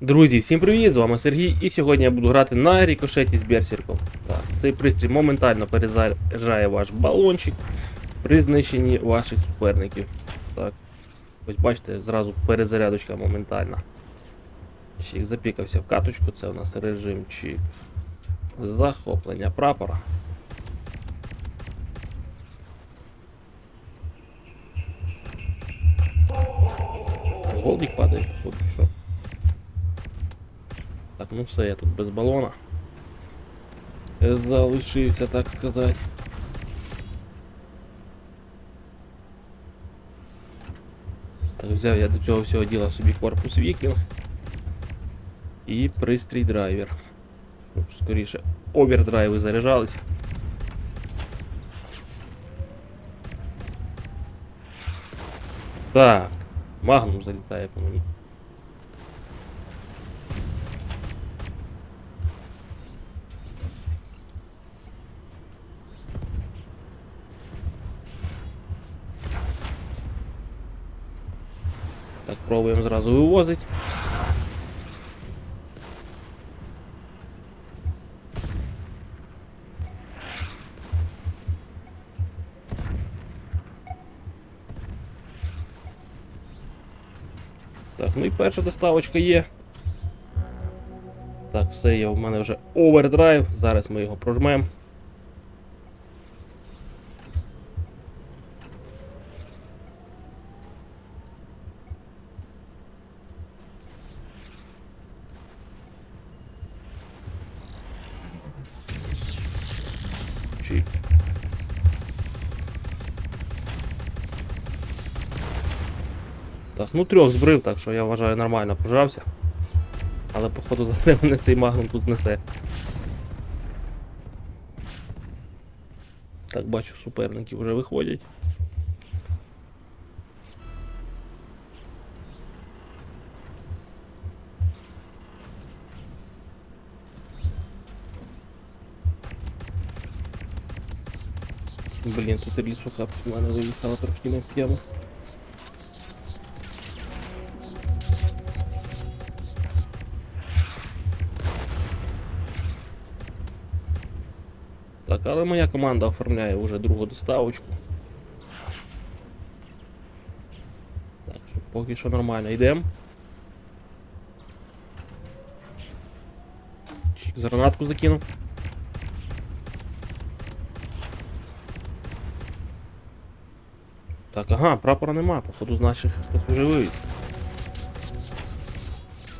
Друзі, всім привіт! З вами Сергій, і сьогодні я буду грати на рікошеті з берсерком. Так, цей пристрій моментально перезаряджає ваш балончик при знищенні ваших суперників. Так. Ось бачите, зразу перезарядочка моментальна. Чик запікався в каточку, це у нас режимчик захоплення прапора. Голдик падає, походу, що. Так, ну все, я тут без балона. Залишився, так сказати. Так, взяв я до цього всього діла собі корпус вікінг і пристрій драйвер. Щоб скоріше овердрайви заряджались. Так, магнум залітає по мені. Так, пробуємо зразу вивозити. Так, ну і перша доставочка є. Так, все є, в мене вже овердрайв. Зараз ми його прожмемо. Так, ну трьох збрив, так що я вважаю нормально прожався. Але походу мене цей магнум тут знесе. Так, бачу, суперники вже виходять. Блін, тут лісуха в мене виїхала трошки не в але моя команда оформляє вже другу доставочку. Так, що поки що нормально йдемо. Гранатку закинув. Так, ага, прапора нема, походу з наших хтось вже.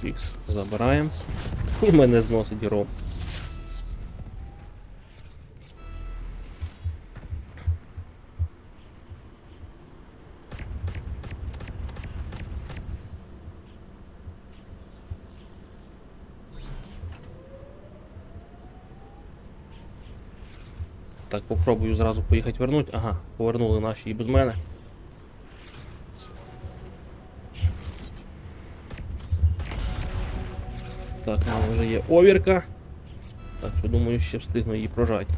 Фікс, забираємо. І мене зносить ром. Так, попробую зразу поїхати вернуть. Ага, повернули наші і без мене. Так, у мене вже є овірка. Так що думаю, ще встигну її прожати.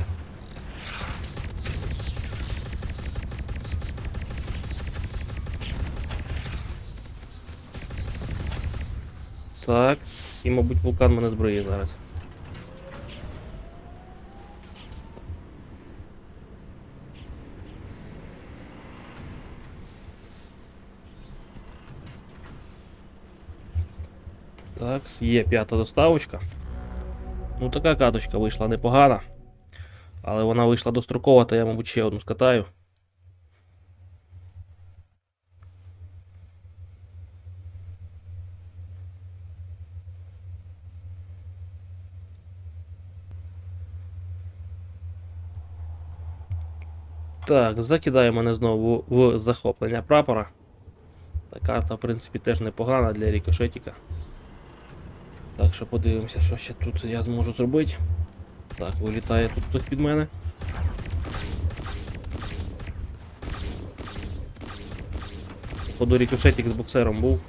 Так, і мабуть вулкан мене збриє зараз. Так, є п'ята доставочка. Ну така каточка вийшла непогана. Але вона вийшла дострокова, то я, мабуть, ще одну скатаю. Так, закидає мене знову в захоплення прапора. Та карта, в принципі, теж непогана для рікошетіка. Так що подивимося, що ще тут я зможу зробити. Так, вилітає тут хтось під мене. Походу рікошетик з боксером був.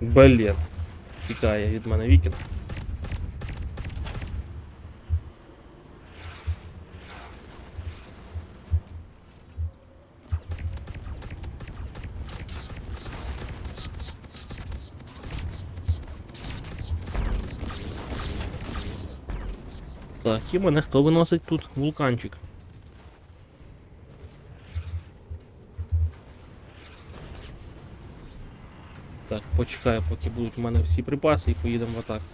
Блін. Тікає від мене вікінг. Так, і мене хто виносить тут? Вулканчик. Так, почекаю, поки будуть у мене всі припаси і поїдемо в атаку.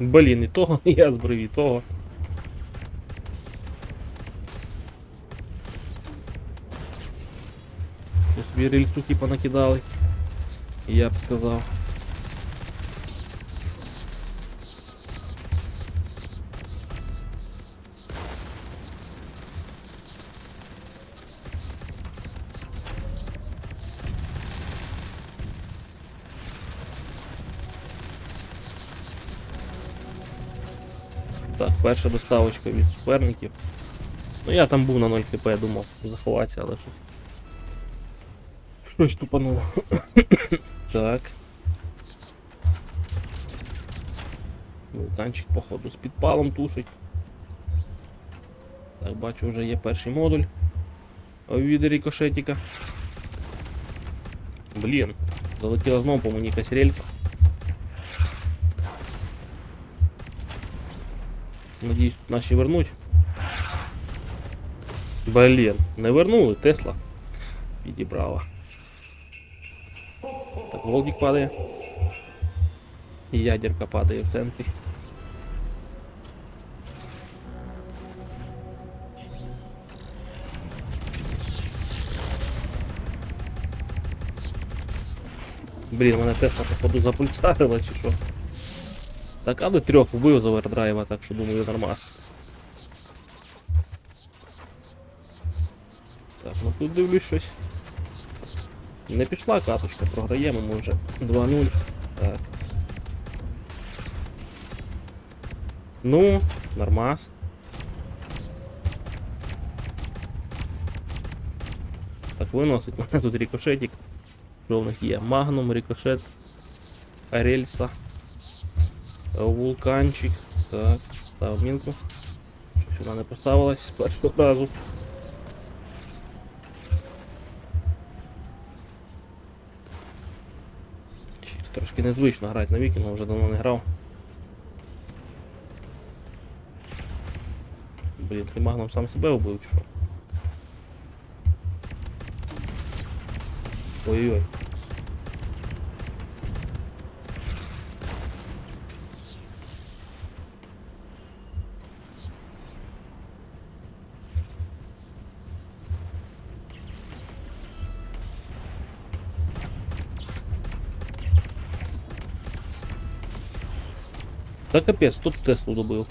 Блін, і того я збрив, і того. Собі рельсу типа. Я б сказав. Так, перша доставочка від суперників. Ну я там був на 0 хп, думав заховатися, але щось. Щось тупануло. так. Вулканчик, походу, з підпалом тушить. Так, бачу, вже є перший модуль. від рикошетика. Блін, залетіла знову по мені якась рельса. Надіюсь, наші вернуть. Блін, не вернули, Тесла. Підібрала. Так, Волдік падає. І ядерка падає в центрі. Блін, мене Тесла походу запульсарила чи що. Так, але трьох вбив з овердрайва, так що думаю нормас. Так, ну тут дивлюсь щось. Не пішла каточка, програємо ми вже 2-0. Так. Ну, нормас. Так, виносить мене тут рикошетик. Що в них є? Магнум, рикошет, рельса. Вулканчик. Так, став мінку. Щось вона не поставилась з першого разу. Щось Трошки незвично грати на вікінгу, вже давно не грав. Блін, ти сам себе убив чи що? Ой-ой. Та капець, тут Теслу добив.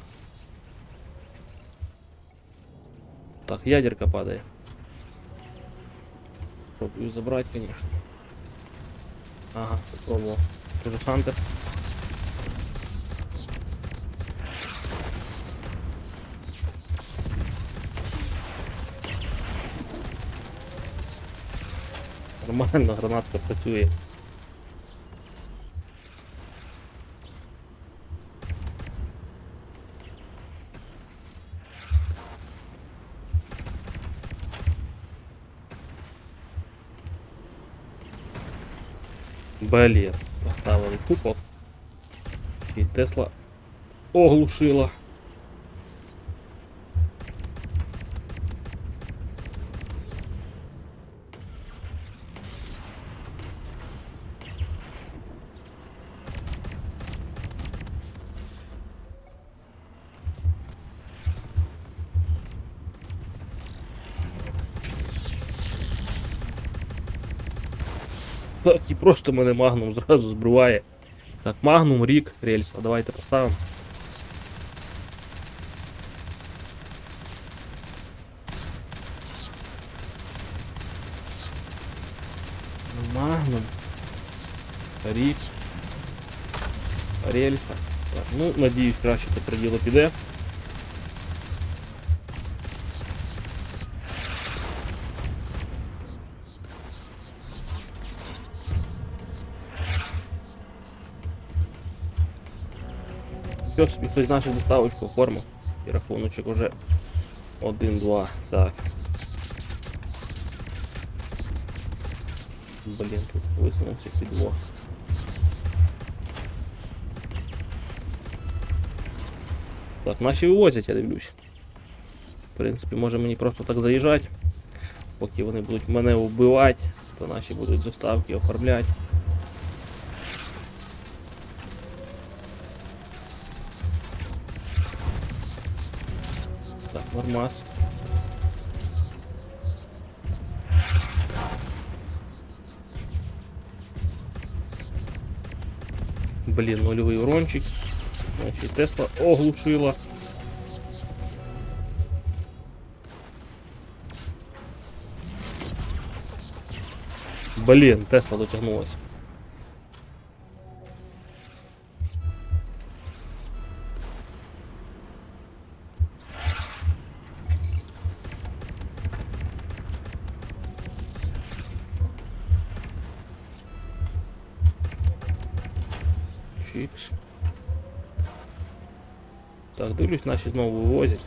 Так, ядерка падає. Пробую забрать, конечно. Ага, попробовал. Тоже Хантер. Нормально, гранатка працює. Блін, поставили купол. І Тесла оглушила. Так, і просто мене магнум зразу збриває. Так, магнум, рік, рельса. Давайте поставимо. Магнум. Рік. Рельса. Так, ну, надіюсь, краще тепер діло піде. Що собі хтось нашу доставочку оформив і рахуночок уже 1-2. Так. Блін, тут висунувся підлог. Так, наші вивозять, я дивлюсь. В принципі, може мені просто так заїжджати. Поки вони будуть мене вбивати, то наші будуть доставки оформляти. Нормас. Блін, нульовий урончик. Значить, Тесла оглушила. Блін, Тесла дотягнулася. Чікс. Так, дивлюсь, наші знову вивозять.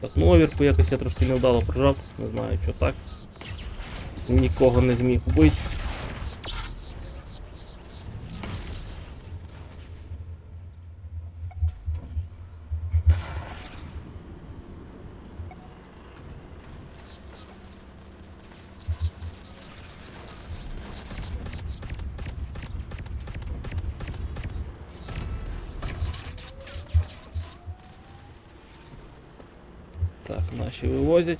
Так, ну якось я трошки невдало прожав, не знаю, що так. Нікого не зміг вбити. Так, наші вивозять.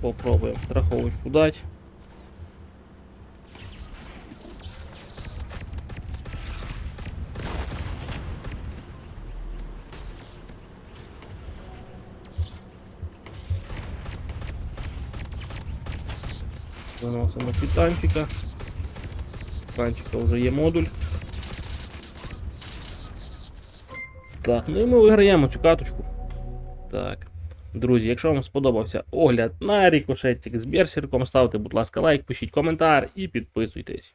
Попробуємо страховочку дати. Виносимо титанчика. Титанчика вже є модуль. Так, ну і ми виграємо цю каточку. Так. Друзі, якщо вам сподобався огляд на рікошетик з берсерком, ставте, будь ласка, лайк, пишіть коментар і підписуйтесь.